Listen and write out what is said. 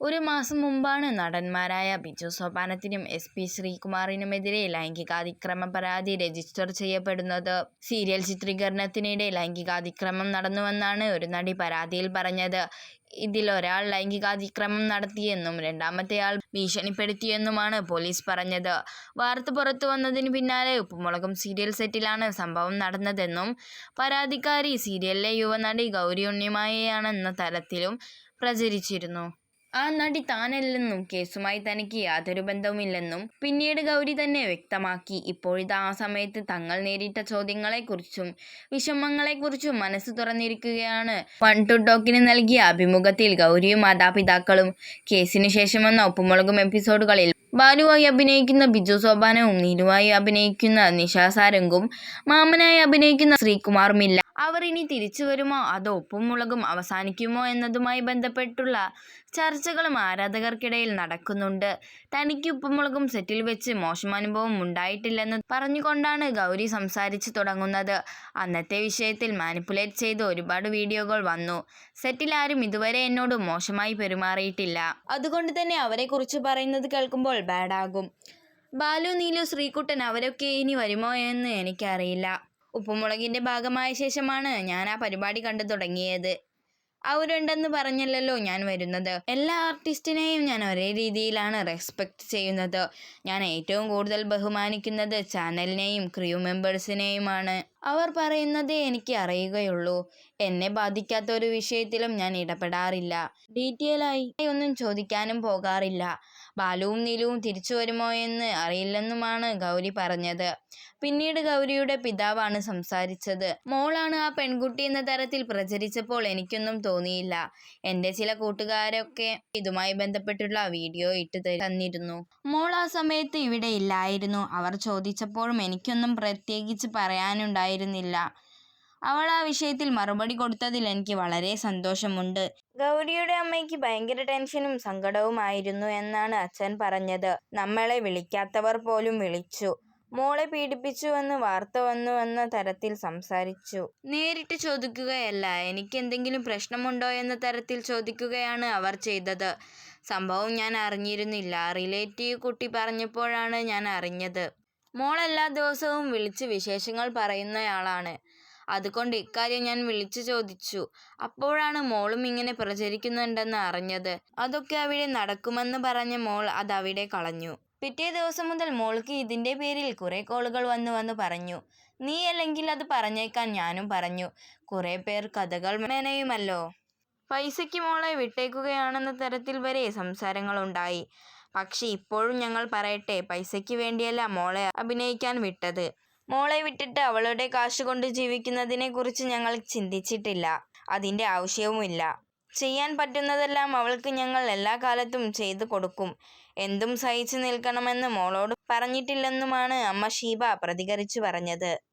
ഒരു മാസം മുമ്പാണ് നടന്മാരായ ബിജു സോപാനത്തിനും എസ് പി ശ്രീകുമാറിനുമെതിരെ ലൈംഗികാതിക്രമ പരാതി രജിസ്റ്റർ ചെയ്യപ്പെടുന്നത്. സീരിയൽ ചിത്രീകരണത്തിനിടെ ലൈംഗികാതിക്രമം നടന്നുവെന്നാണ് ഒരു നടി പരാതിയിൽ പറഞ്ഞത്. ഒരാൾ ലൈംഗികാതിക്രമം നടത്തിയെന്നും രണ്ടാമത്തെയാൾ ഭീഷണിപ്പെടുത്തിയെന്നുമാണ് പോലീസ് പറഞ്ഞത്. വാർത്ത പുറത്തു വന്നതിന് പിന്നാലെ ഉപ്പുമുളകും സീരിയൽ സെറ്റിലാണ് സംഭവം നടന്നതെന്നും പരാതിക്കാരി സീരിയലിലെ യുവനടി ഗൗരി ഉണ്ണിമായയാണെന്ന തരത്തിലും പ്രചരിച്ചിരുന്നു. ആ നടി താനല്ലെന്നും കേസുമായി തനിക്ക് യാതൊരു ബന്ധവുമില്ലെന്നും പിന്നീട് ഗൗരി തന്നെ വ്യക്തമാക്കി. ഇപ്പോഴിതാ ആ സമയത്ത് തങ്ങൾ നേരിട്ട ചോദ്യങ്ങളെക്കുറിച്ചും വിഷമങ്ങളെക്കുറിച്ചും മനസ്സ് തുറന്നിരിക്കുകയാണ്. വൺ ടു ടോക്കിന് നൽകിയ അഭിമുഖത്തിൽ ഗൗരിയും മാതാപിതാക്കളും. കേസിനു ശേഷം വന്ന ഉപ്പുമുളകും എപ്പിസോഡുകളിൽ ബാലുവായി അഭിനയിക്കുന്ന ബിജു സോപാനവും നീരുവായി അഭിനയിക്കുന്ന നിഷ സാരംഗും മാമനായി അഭിനയിക്കുന്ന ശ്രീകുമാറും ശ്രീകുമാറുമില്ല. അവർ ഇനി തിരിച്ചു വരുമോ അതോ ഉപ്പും മുളകും അവസാനിക്കുമോ എന്നതുമായി ബന്ധപ്പെട്ടുള്ള ചർച്ചകളും ആരാധകർക്കിടയിൽ നടക്കുന്നുണ്ട്. തനിക്ക് ഉപ്പുമുളകും സെറ്റിൽ വെച്ച് മോശം അനുഭവം ഉണ്ടായിട്ടില്ലെന്ന് പറഞ്ഞുകൊണ്ടാണ് ഗൗരി സംസാരിച്ച് തുടങ്ങുന്നത്. അന്നത്തെ വിഷയത്തിൽ മാനിപ്പുലേറ്റ് ചെയ്ത് ഒരുപാട് വീഡിയോകൾ വന്നു. സെറ്റിൽ ആരും ഇതുവരെ എന്നോട് മോശമായി പെരുമാറിയിട്ടില്ല. അതുകൊണ്ട് തന്നെ അവരെക്കുറിച്ച് പറയുന്നത് കേൾക്കുമ്പോൾ ബാഡാകും. ബാലു നീലു ശ്രീകുട്ടൻ അവരൊക്കെ ഇനി വരുമോ എന്ന് എനിക്കറിയില്ല. ഉപ്പുമുളകിന്റെ ഭാഗമായ ശേഷമാണ് ഞാൻ ആ പരിപാടി കണ്ടു തുടങ്ങിയത്. അവരുണ്ടെന്ന് പറഞ്ഞല്ലോ ഞാൻ വരുന്നത്. എല്ലാ ആർട്ടിസ്റ്റിനെയും ഞാൻ ഒരേ രീതിയിലാണ് റെസ്പെക്ട് ചെയ്യുന്നത്. ഞാൻ ഏറ്റവും കൂടുതൽ ബഹുമാനിക്കുന്നത് ചാനലിനെയും ക്രൂ മെമ്പേഴ്സിനെയുമാണ്. അവർ പറയുന്നതേ എനിക്ക് അറിയുകയുള്ളൂ. എന്നെ ബാധിക്കാത്ത ഒരു വിഷയത്തിലും ഞാൻ ഇടപെടാറില്ല. ഡീറ്റെയിൽ ആയി ഒന്നും ചോദിക്കാനും പോകാറില്ല. ബാലുവും നീലുവും എന്ന് അറിയില്ലെന്നുമാണ് ഗൗരി പറഞ്ഞത്. പിന്നീട് ഗൗരിയുടെ പിതാവാണ് സംസാരിച്ചത്. മോളാണ് ആ പെൺകുട്ടി എന്ന തരത്തിൽ പ്രചരിച്ചപ്പോൾ എനിക്കൊന്നും തോന്നിയില്ല. എന്റെ ചില കൂട്ടുകാരൊക്കെ ഇതുമായി ബന്ധപ്പെട്ടുള്ള വീഡിയോ ഇട്ട് തന്നിരുന്നു. മോൾ ആ സമയത്ത് ഇവിടെ ഇല്ലായിരുന്നു. അവർ ചോദിച്ചപ്പോഴും എനിക്കൊന്നും പ്രത്യേകിച്ച് പറയാനുണ്ടായിരുന്നില്ല. അവൾ ആ വിഷയത്തിൽ മറുപടി കൊടുത്തതിൽ എനിക്ക് വളരെ സന്തോഷമുണ്ട്. ഗൗരിയുടെ അമ്മയ്ക്ക് ഭയങ്കര ടെൻഷനും സങ്കടവുമായിരുന്നു എന്നാണ് അച്ഛൻ പറഞ്ഞത്. നമ്മളെ വിളിക്കാത്തവർ പോലും വിളിച്ചു. മോളെ പീഡിപ്പിച്ചുവെന്ന് വാർത്ത വന്നുവെന്ന തരത്തിൽ സംസാരിച്ചു. നേരിട്ട് ചോദിക്കുകയല്ല. എനിക്ക് എന്തെങ്കിലും പ്രശ്നമുണ്ടോ എന്ന തരത്തിൽ ചോദിക്കുകയാണ് അവർ ചെയ്തത്. സംഭവം ഞാൻ അറിഞ്ഞിരുന്നില്ല. റിലേറ്റീവ് കുട്ടി പറഞ്ഞപ്പോഴാണ് ഞാൻ അറിഞ്ഞത്. മോൾ എല്ലാ ദിവസവും വിളിച്ച് വിശേഷങ്ങൾ പറയുന്നയാളാണ്. അതുകൊണ്ട് ഇക്കാര്യം ഞാൻ വിളിച്ചു ചോദിച്ചു. അപ്പോഴാണ് മോളും ഇങ്ങനെ പ്രചരിക്കുന്നുണ്ടെന്ന് അറിഞ്ഞത്. അതൊക്കെ അവിടെ നടക്കുമെന്ന് പറഞ്ഞ മോൾ അതവിടെ കളഞ്ഞു. പിറ്റേ ദിവസം മുതൽ മോൾക്ക് ഇതിന്റെ പേരിൽ കുറേ കോളുകൾ വന്നു വന്ന് പറഞ്ഞു. നീ അല്ലെങ്കിൽ അത് പറഞ്ഞേക്കാൻ ഞാനും പറഞ്ഞു. കുറേ പേർ കഥകൾ മെനയുമല്ലോ. പൈസയ്ക്ക് മോളെ വിട്ടേക്കുകയാണെന്ന തരത്തിൽ വരെ സംസാരങ്ങളുണ്ടായി. പക്ഷേ ഇപ്പോഴും ഞങ്ങൾ പറയട്ടെ പൈസയ്ക്ക് വേണ്ടിയല്ല മോളെ അഭിനയിക്കാൻ വിട്ടത്. മോളെ വിട്ടിട്ട് അവളുടെ കാശ് കൊണ്ട് ജീവിക്കുന്നതിനെക്കുറിച്ച് ഞങ്ങൾ ചിന്തിച്ചിട്ടില്ല. അതിന്റെ ആവശ്യവുമില്ല. ചെയ്യാൻ പറ്റുന്നതെല്ലാം അവൾക്ക് ഞങ്ങൾ എല്ലാ കാലത്തും ചെയ്തു കൊടുക്കും. എന്തും സഹിച്ചു നിൽക്കണമെന്ന് മോളോട് പറഞ്ഞിട്ടില്ലെന്നുമാണ് അമ്മ ഷീബ പ്രതികരിച്ചു പറഞ്ഞത്.